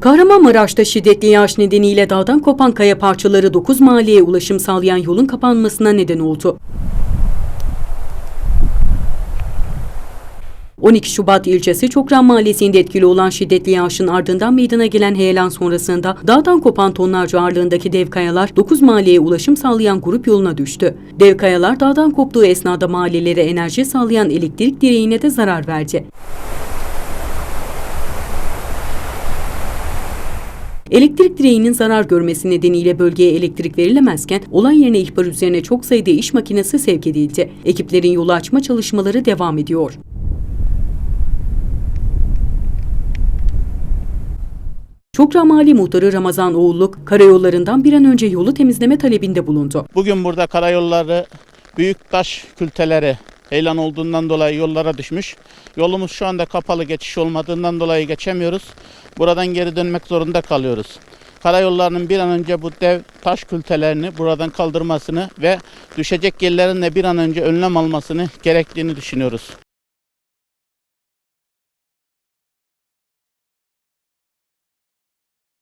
Kahramanmaraş'ta şiddetli yağış nedeniyle dağdan kopan kaya parçaları 9 mahalleye ulaşım sağlayan yolun kapanmasına neden oldu. 12 Şubat ilçesi Çokran Mahallesi'nde etkili olan şiddetli yağışın ardından meydana gelen heyelan sonrasında dağdan kopan tonlarca ağırlığındaki dev kayalar 9 mahalleye ulaşım sağlayan grup yoluna düştü. Dev kayalar dağdan koptuğu esnada mahallelere enerji sağlayan elektrik direğine de zarar verdi. Elektrik direğinin zarar görmesi nedeniyle bölgeye elektrik verilemezken olay yerine ihbar üzerine çok sayıda iş makinesi sevk edildi. Ekiplerin yolu açma çalışmaları devam ediyor. Çokra Mali Muhtarı Ramazan Oğulluk, karayollarından bir an önce yolu temizleme talebinde bulundu. Bugün burada karayolları büyük taş külteleri heyelan olduğundan dolayı yollara düşmüş. Yolumuz şu anda kapalı geçiş olmadığından dolayı geçemiyoruz. Buradan geri dönmek zorunda kalıyoruz. Karayollarının bir an önce bu dev taş kültelerini buradan kaldırmasını ve düşecek yerlerin de bir an önce önlem almasını gerektiğini düşünüyoruz.